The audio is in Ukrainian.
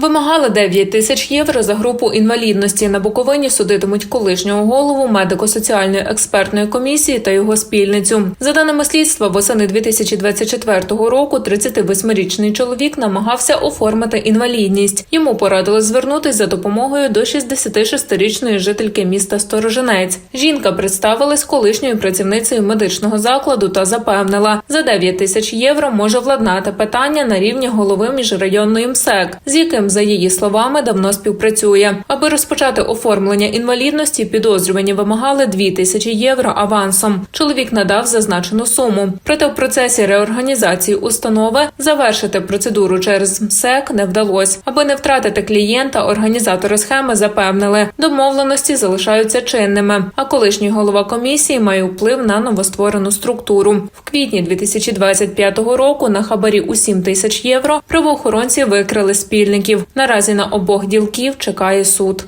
Вимагали 9 тисяч євро за групу інвалідності. На Буковині судитимуть колишнього голову медико-соціальної експертної комісії та його спільницю. За даними слідства, восени 2024 року 38-річний чоловік намагався оформити інвалідність. Йому порадили звернутись за допомогою до 66-річної жительки міста Сторожинець. Жінка представилась колишньою працівницею медичного закладу та запевнила, за 9 тисяч євро може владнати питання на рівні голови міжрайонної МСЕК, з яким, за її словами, давно співпрацює. Аби розпочати оформлення інвалідності, підозрювані вимагали 2 тисячі євро авансом. Чоловік надав зазначену суму. Проте в процесі реорганізації установи завершити процедуру через МСЕК не вдалося. Аби не втратити клієнта, організатори схеми запевнили, домовленості залишаються чинними. А колишній голова комісії має вплив на новостворену структуру. В квітні 2025 року на хабарі у 7 тисяч євро правоохоронці викрили спільників. Наразі на обох ділків чекає суд.